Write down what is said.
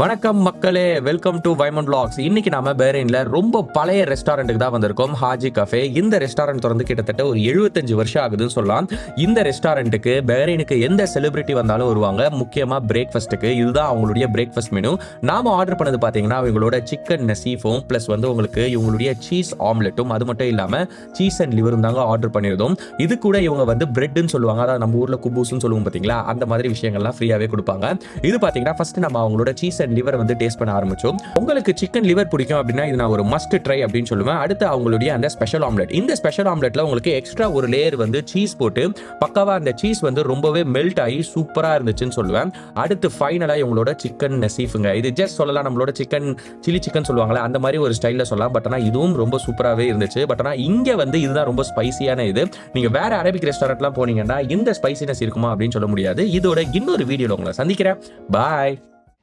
வணக்கம் மக்களே welcome to வைமன் blocks இன்னைக்கு நாம பேரின்ல ரொம்ப பழைய ரெஸ்டாரண்ட்டுக்கு தான் வந்திருக்கோம் ஹாஜி கஃபே இந்த ரெஸ்டாரண்ட் திறந்து கிட்டத்தட்ட ஒரு 75 வருஷம் ஆகுதுன்னு சொல்லலாம். இந்த ரெஸ்டாரண்ட்டுக்கு பேரினுக்கு எந்த செலிபிரிட்டி வந்தாலும் வருவாங்க. முக்கியமா பிரேக்ஃபாஸ்ட்டுக்கு இதுதான் அவங்களுடைய பிரேக்ஃபாஸ்ட் மெனு நாம ஆர்டர் பண்ணது பாத்தீங்கன்னா இவங்களோட சிக்கன் நசீஃபும் ப்ளஸ் வந்து உங்களுக்கு இவங்களுடைய சீஸ் ஆம்லெட்டும் அது மட்டும் இல்லாம சீஸ் அண்ட் லிவரும் தாங்க ஆர்டர் பண்ணியிருந்தோம். இது கூட இவங்க வந்து பிரெட்னு சொல்லுவாங்க. அதாவது நம்ம ஊர்ல குபூஸ்னு சொல்லுவோம் பாத்தீங்களா? அந்த மாதிரி விஷயங்கள்லாம் ஃப்ரீயாவே கொடுப்பாங்க. இது பாத்தீங்கன்னா ஃபர்ஸ்ட் நம்ம அவங்களோட சீஸ் அண்ட் லிவர் வந்து டேஸ்ட் பண்ண ஆரம்பிச்சோம். உங்களுக்கு சிக்கன் லிவர் பிடிக்கும் அப்படின்னா இது நான் ஒரு மஸ்ட் ட்ரை அப்படின்னு சொல்லுவேன். அடுத்து அவங்களுடைய அந்த ஸ்பெஷல் ஆம்லெட் இந்த ஸ்பெஷல் ஆம்லெட்ல உங்களுக்கு எக்ஸ்ட்ரா ஒரு லேயர் வந்து சீஸ் போட்டு பக்காவா அந்த சீஸ் வந்து ரொம்பவே மெல்ட் ஆகி சூப்பரா இருந்துச்சுன்னு சொல்லுவேன். அடுத்து ஃபைனலா இவங்களோட சிக்கன் நசீஃபுங்க. இது ஜஸ்ட் சொல்லலாம் நம்மளோட சிக்கன் சில்லி சிக்கன் சொல்லுவாங்களே அந்த மாதிரி ஒரு ஸ்டைலில் சொல்லலாம். பட் ஆனா இதுவும் ரொம்ப சூப்பராகவே இருந்துச்சு. பட் ஆனா இங்க வந்து இதுதான் ரொம்ப ஸ்பைசியான இது. நீங்க வேற அரபிக் ரெஸ்டாரண்ட்லாம் போனீங்கன்னா இந்த ஸ்பைசினஸ் இருக்குமா அப்படின்னு சொல்ல முடியாது. இதோட இன்னொரு வீடியோவில் உங்களை சந்திக்கிறேன். பாய்